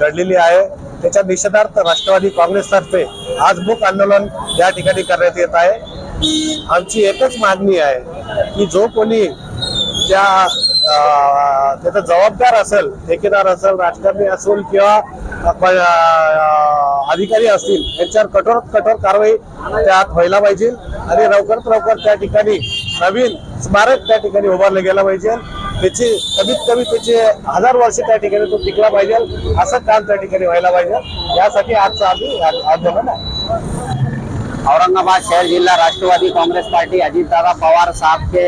घडलेली आहे. त्याच्या निषेधार्थ राष्ट्रवादी काँग्रेसतर्फे आज मूक आंदोलन या ठिकाणी करण्यात येत आहे. आमची एकच मागणी आहे की जो कोणी ज्या त्याचा जबाबदार असेल ठेकेदार असेल राजकारणी असेल किंवा अधिकारी असतील यांच्यावर कठोर कठोर कारवाई त्यात व्हायला पाहिजे. आणि लवकरात लवकर त्या ठिकाणी नवीन स्मारक त्या ठिकाणी उभारलं गेलं पाहिजे. त्याची कमीत कमी त्याचे हजार वर्ष त्या ठिकाणी तो टिकला पाहिजे. असं काम त्या ठिकाणी व्हायला पाहिजे. यासाठी आजचं आम्ही आंदोलन आहे. औरंगाबाद शहर जिल्हा राष्ट्रवादी कांग्रेस पार्टी अजितदादा पवार साहब के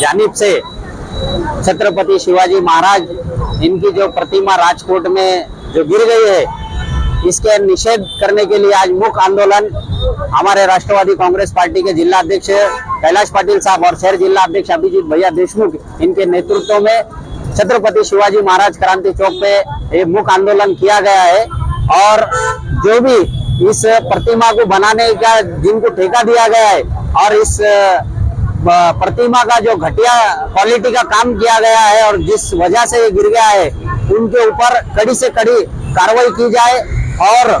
जानिब से छत्रपति शिवाजी महाराज, इनकी जो प्रतिमा राजकोट में जो गिर गई है, इसके निषेध करने के लिए आज मुख्य आंदोलन हमारे राष्ट्रवादी कांग्रेस पार्टी के जिला अध्यक्ष कैलाश पाटिल साहब और शहर जिला अध्यक्ष अभिजीत भैया देशमुख, इनके नेतृत्व में छत्रपति शिवाजी महाराज क्रांति चौक पे ये मुख्य आंदोलन किया गया है। और जो भी इस प्रतिमा को बनाने का जिनको ठेका दिया गया है और इस प्रतिमा का जो घटिया क्वालिटी का काम किया गया है और जिस वजह से ये गिर गया है, उनके ऊपर कड़ी से कड़ी कार्रवाई की जाए और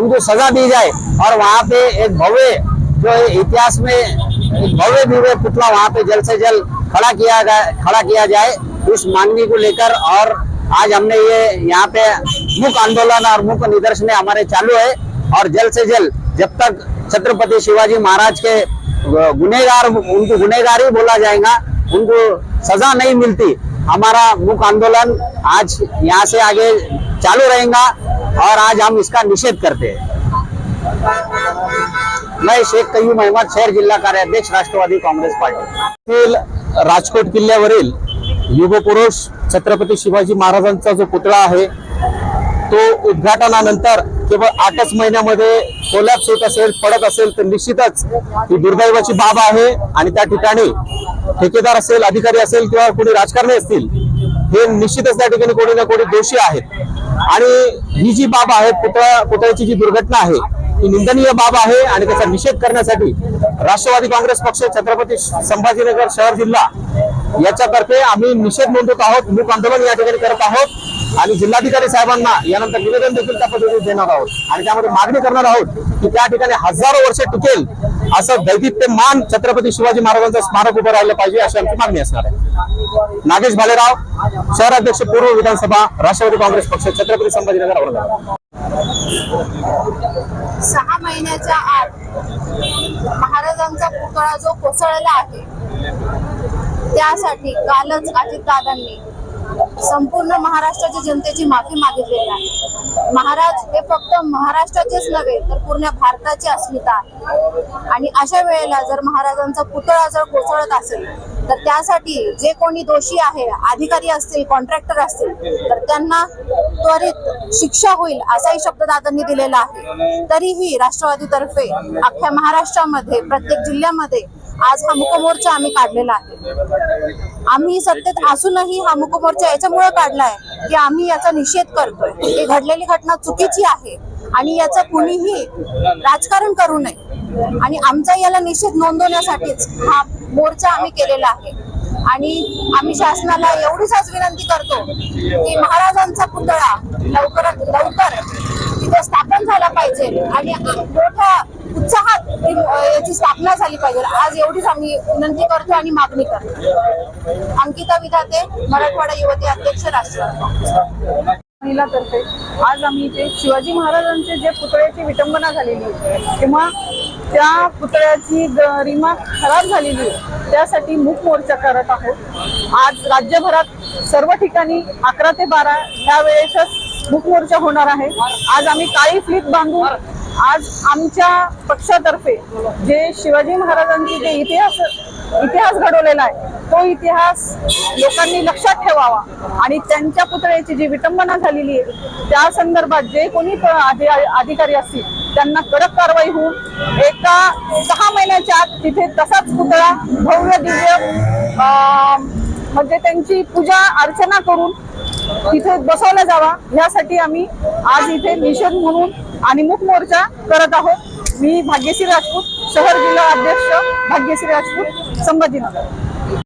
उनको सजा दी जाए। और वहाँ पे एक भव्य जो इतिहास में एक भव्य दिव्य पुतला वहाँ पे जल्द से जल्द खड़ा किया खड़ा किया जाए उस मांगनी को लेकर। और आज हमने ये यहाँ पे मुख्य आंदोलन और मुख्य निदर्शन हमारे चालू है। और जल्द से जल्द जब तक छत्रपति शिवाजी महाराज के गुनेगार उनको गुनेगार ही बोला जाएगा उनको सजा नहीं मिलती। हमारा मुख्य आंदोलन आज यहाँ से आगे चालू रहेगा और आज हम इसका निषेध करते हैं। मैं शेख कयूम अहमद शहर जिल्हा कार्याध्यक्ष राष्ट्रवादी काँग्रेस पार्टी। राजकोट किल्ल्यावरील युगपुरुष छत्रपती शिवाजी महाराजांचा जो पुतळा आहे तो उद्घाटनानंतर केवळ आठच महिन्यामध्ये कोलॅप्स होत असेल पडत असेल तर निश्चितच ही दुर्दैवाची बाब आहे. आणि त्या ठिकाणी ठेकेदार असेल अधिकारी असेल किंवा कोणी राजकारणी असतील हे निश्चितच त्या ठिकाणी कोणी ना कोणी दोषी आहेत. आणि ही जी बाब आहे पुतळा पुतळ्याची जी दुर्घटना आहे ही निंदनीय बाब आहे. आणि त्याचा निषेध करण्यासाठी राष्ट्रवादी काँग्रेस पक्ष छत्रपती संभाजीनगर शहर जिल्हा याच्यातर्फे आम्ही निषेध नोंदवत आहोत. मूक आंदोलन या ठिकाणी करत आहोत. आणि जिल्हाधिकारी साहेबांना यानंतर निवेदन देखील त्या पद्धतीने देणार आहोत. आणि त्यामध्ये मागणी करणार आहोत की त्या ठिकाणी हजारो वर्ष टिकेल असं दैदिप्यमान छत्रपती शिवाजी महाराजांचं स्मारक उभं राहिलं पाहिजे अशी आमची मागणी असणार आहे. नागेश भालेराव शहराध्यक्ष पूर्व विधानसभा राष्ट्रवादी काँग्रेस पक्ष छत्रपती संभाजीनगर औरंगाबाद. सहा महिन्याच्या आत महाराजांचा पुतळा जो कोसळला आहे त्यासाठी कालच अजितदादांनी संपूर्ण महाराष्ट्राच्या जनतेची माफी मागितलेली आहे. महाराज हे फक्त महाराष्ट्राचेच नव्हे तर पूर्ण भारताची अस्मिता आहे. आणि अशा वेळेला जर महाराजांचा पुतळा जर कोसळत असेल तर त्यासाठी जे कोणी दोषी आहे अधिकारी असतील कॉन्ट्रॅक्टर असतील तर त्यांना त्वरित शिक्षा होईल असाही शब्द दादांनी दिलेला आहे. तरीही राष्ट्रवादीतर्फे अख्ख्या महाराष्ट्रामध्ये प्रत्येक जिल्ह्यामध्ये आज हा मुकमोर्चा आम्ही काढलेला आहे. आम्ही सत्तेत असूनही हा मुकमोर्चा याच्यामुळे आहे की आम्ही याचा निषेध करतोय. ही घडलेली घटना चुकीची आहे आणि याचं कुणीही राजकारण करू नये. आणि आमचा याला निषेध नोंदवण्यासाठीच हा मोर्चा आम्ही केलेला आहे. आणि आम्ही शासनाला एवढीच आज विनंती करतो की महाराजांचा पुतळा लवकरात लवकर तिथे स्थापन झाला पाहिजे आणि मोठ्या उत्साहात याची स्थापना झाली पाहिजे. आज एवढीच आम्ही विनंती करतो आणि मागणी करतो. अंकिता विधाते मराठवाडा युवती अध्यक्ष राष्ट्रवादी काँग्रेस. आज आम्ही इथे शिवाजी महाराजांचे जे पुतळ्याची विटंबना झालेली आहे किंवा त्या पुतळ्याची गरिमा खराब झालेली आहे त्यासाठी मूक मोर्चा करत आहोत. आज राज्यभरात सर्व ठिकाणी अकरा ते बारा ह्या वेळेसच मूक मोर्चा होणार आहे. आज आम्ही काळी फ्लीप बांधून आज आमच्या पक्षातर्फे जे शिवाजी महाराजांची जे इतिहास इतिहास घडवलेला आहे तो इतिहास लोकांनी लक्षात ठेवावा. आणि त्यांच्या पुतळ्याची जी विटंबना झालेली आहे त्या संदर्भात जे कोणी प- अधि- अधिकारी असतील त्यांना कडक कारवाई होऊन एका सहा महिन्याच्या आत तिथे तसाच पुतळा भव्य दिव्य म्हणजे त्यांची पूजा अर्चना करून तिथे बसवला जावा. यासाठी आम्ही आज इथे निषेध म्हणून आणि मूक मोर्चा करत आहोत. मी भाग्यश्री राजपूत शहर जिल्हा अध्यक्ष भाग्यश्री राजपूत संभाजीनगर.